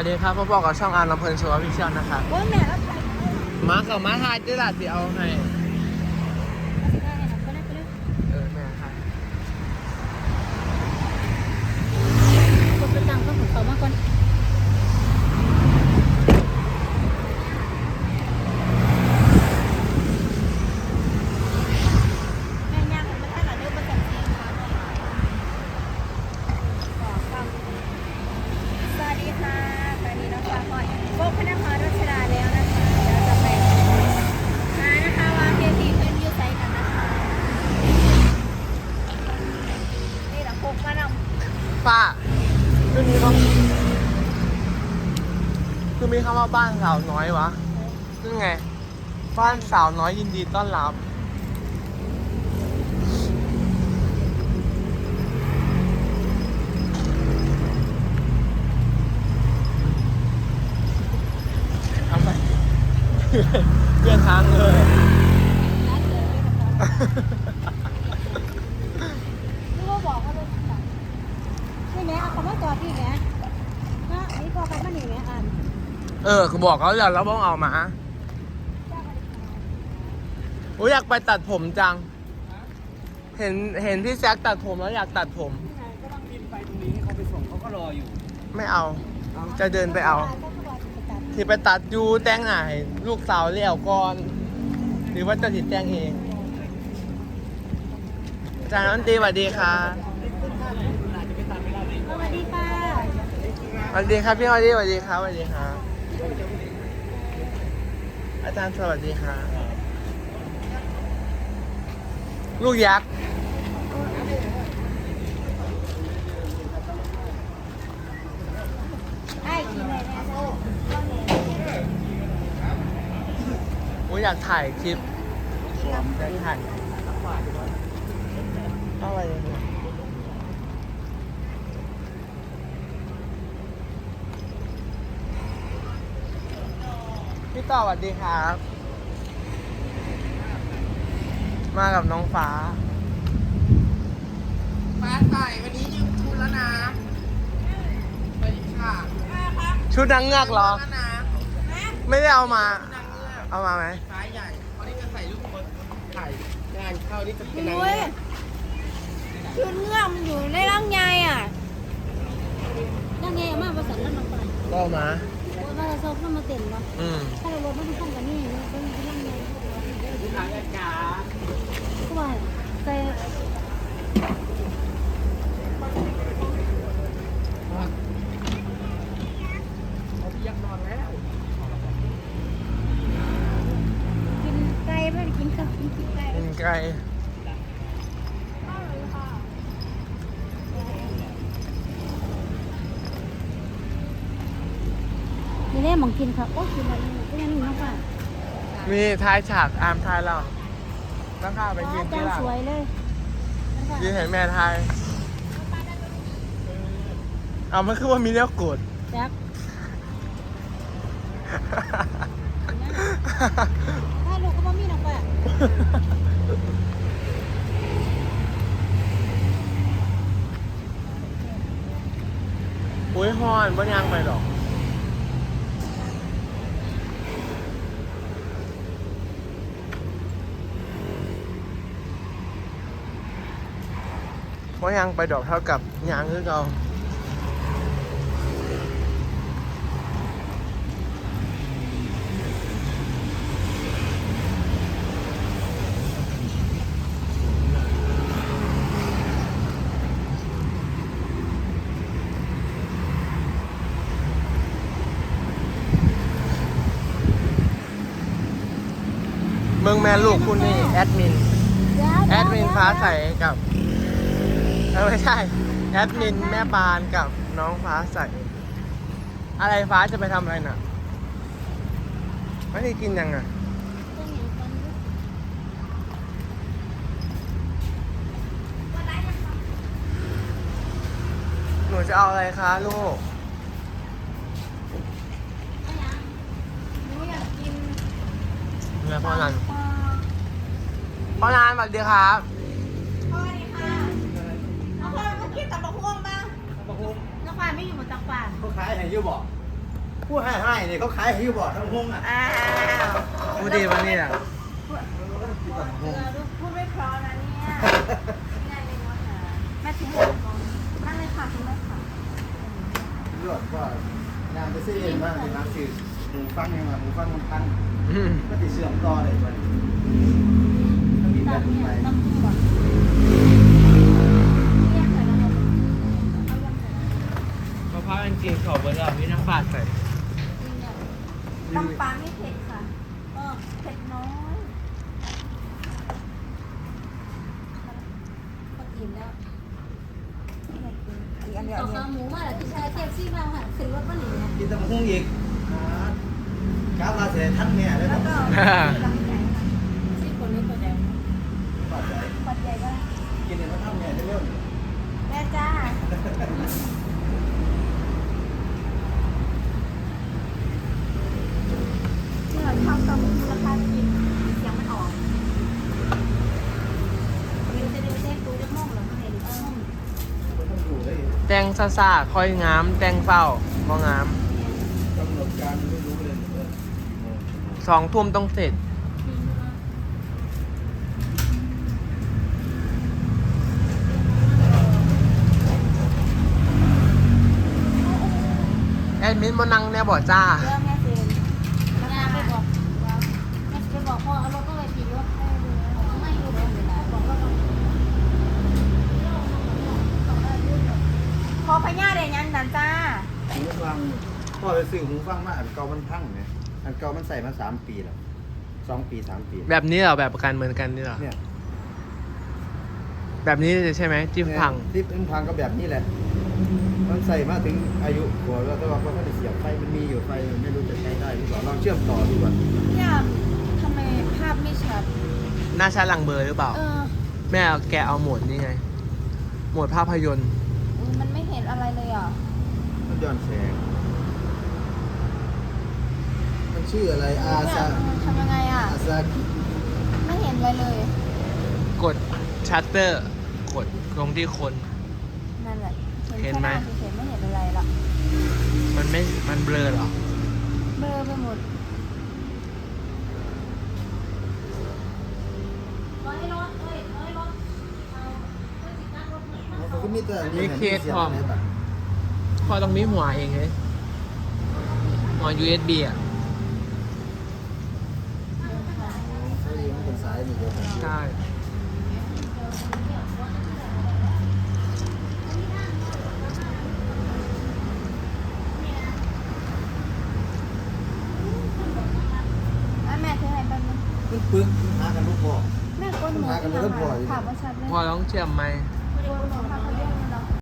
วัสดีครับพ่อบอกกับช่องอาร์ลำเพลินโชว์พิเชียลนะครับ เบิ้งแม่แล้วใครมากับมาทายด้วยล่ะเดี๋ยวเอาให้ ได้ไหนก็ได้ไปเลย เออแม่ค่ะ กดประจำก็ของเขามาก่อนแม่ย่างมันถ้าหลานเลือกประจำที่ค่ะสวัสดีค่ะตอนนี้น้องฟ้าพลอยพบพนักงานรัชดาแล้วนะคะเราจะไปหานะคะว่าเจดีเป็นยูไซกันนะคะ นี่ละพกมานำ ป้าคือมีคำ คือมีคำว่าบ้านสาวน้อยวะคือไง บ้านสาวน้อยยินดีต้อนรับทำไมเปลี่ยนทางเลย รู้ว่าบอกเขาเลยใช่ไหมเอาคำว่าจอดที่ไหมนะอันนี้พอกันมาหนึ่งไหมอ่าน เออคือบอกเขาแล้วเราต้องเอามาโอ้ยอยากไปตัดผมจัง เห็นเห็นพี่แซคตัดผมแล้วอยากตัดผมก็ต้องบินไปตรงนี้ให้เขาไปส่งเขาก็รออยู่ไม่เอาจะเดินไปเอา ที่ไปตัดอยูแต่งหน้าให้ลูกสาวเลี้ยวก่อน หรือว่าจะติดแต่งเองอาจารย์นันตีสวัสดีค่ะสวัสดีค่ะสวัสดีครับพี่ฮอดี้สวัสดีครับสวัสดีครับ อาจารย์สวัสดีครับลูกยักษ์ไอ้กินเลยนะโอ้ยากถ่ายคลิปอยากถ่ายเข้าไปเลยเนี่ย พี่ต่อสวัสดีครับ มากับน้องฟ้า ฟ้าใส่วันนี้ยืมทุนแล้วนะสวัสดีค่ะชุดนางเงือกเหรอไม่ได้เอามาเอามาไหมซ้ายใหญ่เขาที่จะใส่ลูกบอลถ่ายงานเข้านี่จะเป็นเว้ยชุดเงื่อมอยู่ในร่างใหญ่อะร่างใหญ่มากภาษาแล้วน้องปานก็เอามา ว่าจะซ้อมเข้ามาเต้นเนาะอืมถ้าเราลดไม่ต้องกันนี่เนี่ยเป็นร่างใหญ่ถ่ายอาก็ว่าแต่เขากนอนแล้วกินไก่ไม่ได้กินข้าวกินไก่ กินไก่ นี่แน่ มองกินครับโอ้กินอะไรก็ยังนี่น้องป่ามีท้ายฉากอาร์มท้ายเราต้องข้าไปยืนจ้าที่หลังสวยเลยยืนเห็นแม่ทายเอามันคือว่ามีเลี้ยวกดแจ็คถ้าลูกก็บ่มีน้องป่าอุ้ยฮอนบ่ยังไปหรอก บ่ยังไปดอกเท่ากับยางคือเราเมืองแม่ลูกคุณนี่แอดมิน แอดมินฟ้าใสกับ เออไม่ใช่แอดมินแม่ปานกับน้องฟ้าใสอะไรฟ้าจะไปทำอะไรน่ะไม่ได้กินยังอะหนูจะเอาอะไรคะลูกหนูอยากกินเนื้อพ่อนันพ่อนันสวัสดีครับ น้องพ่อเมื่อกี้ตับบักฮวงบ้างมาคุ้มน้องป่าไม่อยู่บนตักป่าเขาขายอะไรอยู่บอกผู้ให้ให้เนี่ยเขาขายให้อยู่บ่ทั้งห้องอะอ้าวพูดดีปะเนี่ยพูดพูดไม่เพราะนะเนี่ยง่ายเลยเนาะค่ะแม่ทิ้งเลยนั่งเลยค่ะคุณแม่ค่ะรวดก็งานไปซื้อเองว่าเป็นร้านซื้อหมูฟังยังไงหมูฟังมันพังอืมก็ติดเสื่อมต่อเลยมันต้องมีแบตับดเนี่ย ไป ต้องกินก่อนเรียกใส่แล้วเอาเอายังไง มะพร้าวจริงๆเขาเบอร์เราพี่น้ำปลาใส่ ตำปลาไม่เผ็ดค่ะ เออ เผ็ดน้อยก็กิ นแล้วอีกอันเดียวต่ออันเดียขาวหมูมาแล้วที่ชายเทียบซี่มาหันขึ้นรถมาหนีเนี่ยกินแต่หมูหุ้งอีกกาบาเสียท่านเนี่ยได้แล้วบ่ก็ลำไก่ค่ะซี่คนนี้ก็จะปัดใจปัดใหญ่ก็ได้กินเนี่ยมาทำเนี่ยเร็วแม่จ้าที่เราชอบตำมูลค่ากินเสียงมันออกเดี๋ยวจะดูเส้นปูจะม่วงหรือไม่เห็นเออ มันต้องดูเลย แต งซาซาคอยงาม แตงเฝ้าบ่งามกำหนดการไม่รู้เลยเออสองทุ่มต้องเสร็จ แอดมินมานั่งแน่บ่จ้า เริ่มแม่เจน งานไปบอกว่าแม่จะไปบอกพ่อเอารถก็ไปขี่รถให้ดูไม่รู้เวลาบอกว่าต้อง พอพ ญาเดยังดันจ้าหูฟังพ่อไปซื้อหูฟังมาอันเก่ามันพังไงอันเก่ามันใส่มาสามปีแล้วสองปีสามปี แบบนี้เหรอแบบประกันเหมือนกันนี่เหรอเนี่ยแบบนี้ใช่ไหมจิ้มพังที่มันพังก็แบบนี้แหละ มันใส่มาถึงอายุหัวแล้วแต่ว่าก็ไม่ได้เสียบไฟมันมีอยู่ไฟมันไม่รู้จะใช้ได้หรือเปล่าลองเชื่อมต่อดูก่อนเนี่ยทำไมภาพไม่ชัดหน้าชัดหลังเบอร์หรือเปล่า เออแม่เอาแกเอาโหมดนี่ไงโหมดภาพยนตร์มันไม่เห็นอะไรเลยอะมัน ย้อนแสง มันชื่ออะไร อาซาทำยังไงอะ อาซากิไม่เห็นอะไรเลย กดชัตเตอร์ กดตรงที่คน นั่นแหละเห็นไหมแค่าเฉยๆไม่เห็นอะไรละมันไม่ มันเบลอเหรอ เบลอไปหมดร้อยรถเอ้ยร้อยรถเอาไปติดตั้งรถใหม่มามันก็มีแต่อันนี้มีเคสพร้อม พอต้องมีหัวเองเลยหัว USB อะใช่มันเป็นสายนี่เดียวกันใช่อะแม่เธอให้แป๊บนึงมันปึ้งหากันลูกพ่อแม่ก้นหมูหากันไม่ต้องพออยู่ถามว่าชัดเลยพอต้องเชื่อมไหม